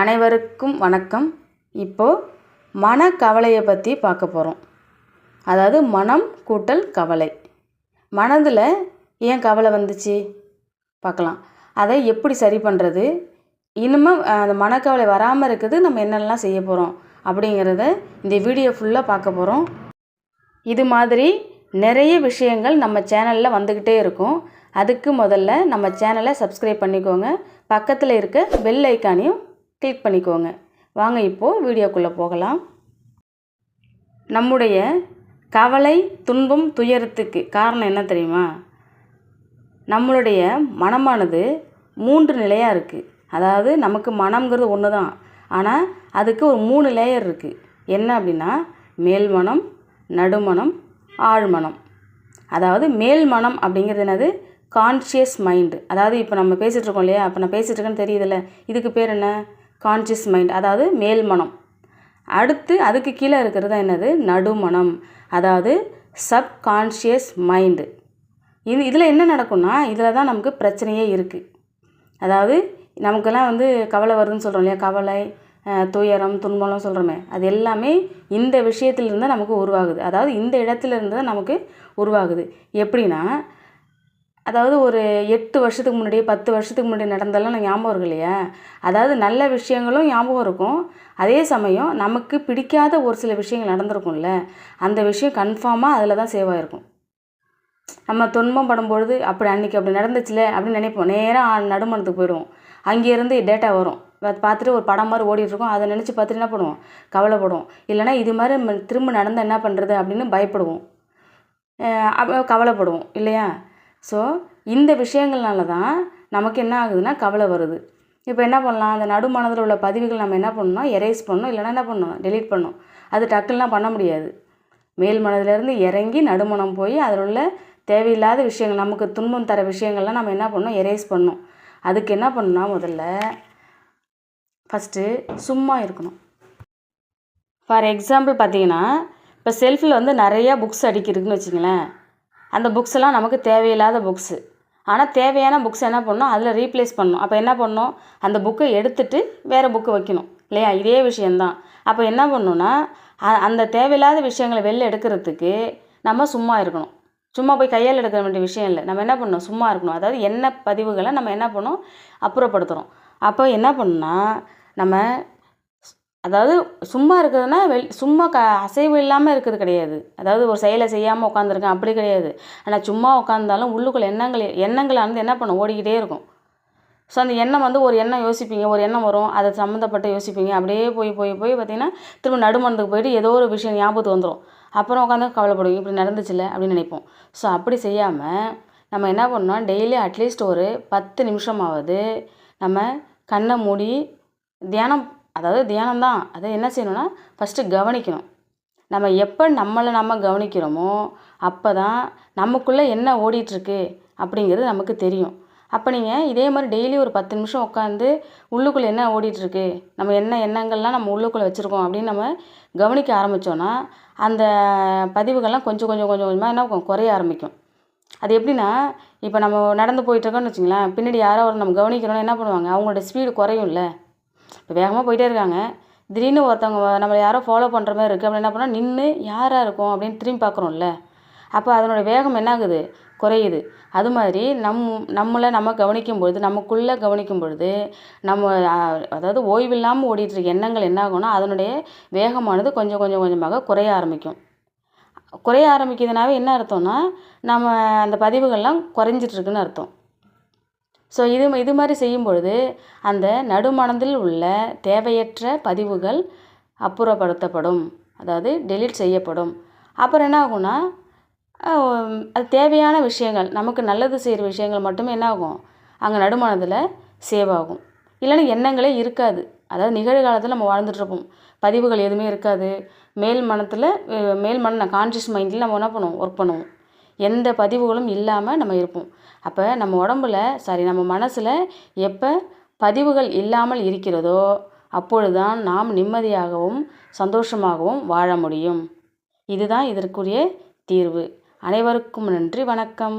அனைவருக்கும் வணக்கம். இப்போது மனக்கவலையை பற்றி பார்க்க போகிறோம் அதாவது மனம் கூட்டல் கவலை. மனதில் ஏன் கவலை வந்துச்சு? பார்க்கலாம். அதை எப்படி சரி பண்ணுறது இனிமேல் அந்த மனக்கவலை வராமல் இருக்குது நம்ம என்னெல்லாம் செய்ய போகிறோம் அப்படிங்கிறத இந்த வீடியோ ஃபுல்லாக பார்க்க போகிறோம் இது மாதிரி நிறைய விஷயங்கள் நம்ம சேனலில் வந்துக்கிட்டே இருக்கும். அதுக்கு முதல்ல நம்ம சேனலை சப்ஸ்கிரைப் பண்ணிக்கோங்க. பக்கத்தில் இருக்க பெல் ஐக்கானையும் கிளிக் பண்ணிக்கோங்க. வாங்க இப்போது வீடியோக்குள்ளே போகலாம். நம்முடைய கவலை துன்பம் துயரத்துக்கு காரணம் என்ன தெரியுமா? நம்மளுடைய மனமானது மூன்று நிலையாக இருக்குது அதாவது நமக்கு மனம்ங்கிறது ஒன்று தான் ஆனால் அதுக்கு ஒரு மூணு லேயர் இருக்குது என்ன அப்படின்னா மேல் மனம் நடுமனம் ஆழ்மனம். அதாவது மேல் மனம் அப்படிங்கிறது என்னது? கான்ஷியஸ் மைண்டு அதாவது இப்போ நம்ம பேசிகிட்டு இருக்கோம் இல்லையா? அப்போ நான் பேசிகிட்டு இருக்கேன்னு தெரியுதுல்ல. இதுக்கு பேர் என்ன? கான்ஷியஸ் மைண்ட் அதாவது மேல் மனம். அடுத்து அதுக்கு கீழே இருக்கிறது தான் என்னது? நடுமனம். அதாவது சப்கான்ஷியஸ் மைண்டு இது இதில் என்ன நடக்கும்னா இதில் தான் நமக்கு பிரச்சனையே இருக்குது அதாவது நமக்கெல்லாம் வந்து கவலை வருதுன்னு சொல்கிறோம் இல்லையா? கவலை துயரம் துன்பம்லாம் சொல்கிறோமே அது எல்லாமே இந்த விஷயத்துலேருந்து நமக்கு உருவாகுது. அதாவது இந்த இடத்துல இருந்து தான் நமக்கு உருவாகுது. எப்படின்னா அதாவது ஒரு எட்டு வருஷத்துக்கு முன்னாடி பத்து வருஷத்துக்கு முன்னாடி நடந்தெல்லாம் நான் ஞாபகம் இருக்கு இல்லையா? அதாவது நல்ல விஷயங்களும் ஞாபகம் இருக்கும். அதே சமயம் நமக்கு பிடிக்காத ஒரு சில விஷயங்கள் நடந்திருக்கும்ல அந்த விஷயம் கன்ஃபார்மாக அதில் தான் சேவ் ஆகிருக்கும் நம்ம துன்பம் படும்பொழுது அப்படி அன்றைக்கி அப்படி நடந்துச்சுல அப்படின்னு நினைப்போம். நேராக நடுமணத்துக்கு போயிடுவோம். அங்கேருந்து டேட்டா வரும். பார்த்துட்டு ஒரு படம் மாதிரி ஓடிட்டுருக்கோம் அதை நினச்சி பார்த்துட்டு என்ன பண்ணுவோம்? கவலைப்படுவோம். இல்லைன்னா இது மாதிரி திரும்ப நடந்தால் என்ன பண்ணுறது அப்படின்னு பயப்படுவோம். கவலைப்படுவோம். இல்லையா? ஸோ இந்த விஷயங்கள்னால தான் நமக்கு என்ன ஆகுதுன்னா கவலை வருது. இப்போ என்ன பண்ணலாம்? அந்த நடுமனதில் உள்ள பதிவுகள் நம்ம என்ன பண்ணணும் எரேஸ் பண்ணணும். இல்லைன்னா என்ன பண்ணணும்? டெலீட் பண்ணணும். அது டக்குலாம் பண்ண முடியாது. மேல் மனதிலேருந்து இறங்கி நடுமனம் போய் அதில் உள்ள தேவையில்லாத விஷயங்கள் நமக்கு துன்பம் தர விஷயங்கள்லாம் நம்ம என்ன பண்ணணும்? எரேஸ் பண்ணணும். அதுக்கு என்ன பண்ணணும்னா முதல்ல ஃபஸ்ட்டு சும்மா இருக்கணும். ஃபார் எக்ஸாம்பிள் பார்த்தீங்கன்னா இப்போ செல்ஃபில் வந்து நிறையா புக்ஸ் அடிக்கிறதுக்குன்னு வச்சுங்களேன் அந்த புக்ஸ் எல்லாம் நமக்கு தேவையில்லாத புக்ஸு ஆனால் தேவையான புக்ஸ் என்ன பண்ணணும்? அதில் ரீப்ளேஸ் பண்ணணும். அப்போ என்ன பண்ணணும்? அந்த புக்கை எடுத்துட்டு வேறு புக்கு வைக்கணும். இல்லையா? இதே விஷயந்தான் அப்போ என்ன பண்ணணும்னா அ- அந்த தேவையில்லாத விஷயங்களை வெளில எடுக்கிறதுக்கு நம்ம சும்மா இருக்கணும். சும்மா போய் கையால் எடுக்க வேண்டிய விஷயம் இல்லை. நம்ம என்ன பண்ணணும்? சும்மா இருக்கணும். அதாவது என்ன பதிவுகளை நம்ம என்ன பண்ணணும்? அப்புறப்படுத்துகிறோம் அப்போ என்ன பண்ணுன்னா நம்ம அதாவது சும்மா இருக்கிறதுனா வெள் சும்மா க அசைவு இல்லாமல் இருக்கிறது கிடையாது. அதாவது ஒரு செயலை செய்யாமல் உட்காந்துருக்கேன் அப்படி கிடையாது. ஆனால் சும்மா உட்காந்தாலும் உள்ளுக்குள்ள எண்ணங்கள் எண்ணங்களானது என்ன பண்ணும்? ஓடிக்கிட்டே இருக்கும். ஸோ அந்த எண்ணம் வந்து ஒரு எண்ணம் யோசிப்பீங்க ஒரு எண்ணம் வரும். அதை சம்மந்தப்பட்ட யோசிப்பீங்க. அப்படியே போய் போய் போய் பார்த்தீங்கன்னா திரும்ப நடுமணத்துக்கு போயிட்டு ஏதோ ஒரு விஷயம் ஞாபகத்துக்கு வந்துடும் அப்புறம் உட்காந்து கவலைப்படுவீங்க இப்படி நடந்துச்சுல்ல அப்படின்னு நினைப்போம். ஸோ அப்படி செய்யாமல் நம்ம என்ன பண்ணோம்? டெய்லி அட்லீஸ்ட் ஒரு பத்து நிமிஷமாவது நம்ம கண்ணை மூடி தியானம் அதாவது தியானம் தான். அதை என்ன செய்யணும்னா ஃபஸ்ட்டு கவனிக்கணும். நம்ம எப்போ நம்மளை நம்ம கவனிக்கிறோமோ அப்போ தான் நமக்குள்ளே என்ன ஓடிட்டுருக்கு அப்படிங்கிறது நமக்கு தெரியும். அப்போ நீங்கள் இதே மாதிரி டெய்லி ஒரு பத்து நிமிஷம் உட்காந்து உள்ளுக்குள்ளே என்ன ஓடிட்டுருக்கு நம்ம என்ன எண்ணங்கள்லாம் நம்ம உள்ளுக்குள்ளே வச்சுருக்கோம் அப்படின்னு நம்ம கவனிக்க ஆரம்பித்தோன்னா அந்த பதிவுகள்லாம் கொஞ்சம் கொஞ்சம் கொஞ்சம் கொஞ்சமாக என்ன குறைய ஆரம்பிக்கும். அது எப்படின்னா இப்போ நம்ம நடந்து போயிட்டுருக்கோம்னு வச்சுங்களேன் பின்னாடி யாரோ ஒரு நம்ம கவனிக்கிறோன்னா என்ன பண்ணுவாங்க? அவங்களோட ஸ்பீடு குறையும்ல. இப்போ வேகமாக போயிட்டே இருக்காங்க. திடீர்னு ஒருத்தவங்க நம்மளை யாரோ ஃபாலோ பண்ணுற மாதிரி இருக்குது அப்படின்னு என்ன பண்ணால் நின்று யாராக இருக்கும் அப்படின்னு திரும்பி பார்க்குறோம்ல. அப்போ அதனோட வேகம் என்ன ஆகுது குறையுது. அது மாதிரி நம் நம்மளை நம்ம கவனிக்கும் பொழுது நமக்குள்ளே கவனிக்கும் பொழுது நம்ம அதாவது ஓய்வில்லாமல் ஓடிட்டுருக்க எண்ணங்கள் என்ன ஆகும்னா அதனுடைய வேகமானது கொஞ்சம் கொஞ்சம் கொஞ்சமாக குறைய ஆரம்பிக்கும். குறைய ஆரம்பிக்குதுனாவே என்ன அர்த்தம்னா நம்ம அந்த பதிவுகள்லாம் குறைஞ்சிட்ருக்குன்னு அர்த்தம். ஸோ இது இது மாதிரி செய்யும் பொழுது அந்த நடுமனதில் உள்ள தேவையற்ற பதிவுகள் அப்புறப்படுத்தப்படும். அதாவது டெலீட் செய்யப்படும். அப்புறம் என்ன ஆகும்னா அது தேவையான விஷயங்கள் நமக்கு நல்லது செய்கிற விஷயங்கள் மட்டுமே என்ன ஆகும்? அங்கே நடுமனதில் சேவ் ஆகும். இல்லைன்னா எண்ணங்களே இருக்காது. அதாவது நிகழ்காலத்தில் நம்ம வாழ்ந்துட்டுருப்போம் பதிவுகள் எதுவுமே இருக்காது. மேல் மனத்தில் மேல் மன கான்ஷியஸ் மைண்டில் நம்ம என்ன பண்ணுவோம்? ஒர்க் பண்ணுவோம். எந்த பதிவுகளும் இல்லாமல் நம்ம இருப்போம். அப்போ நம்ம உடம்புல சாரி நம்ம மனசில் எப்போ பதிவுகள் இல்லாமல் இருக்கிறதோ அப்பொழுதுதான் நாம் நிம்மதியாகவும் சந்தோஷமாகவும் வாழ முடியும். இதுதான் இதற்குரிய தீர்வு. அனைவருக்கும் நன்றி வணக்கம்.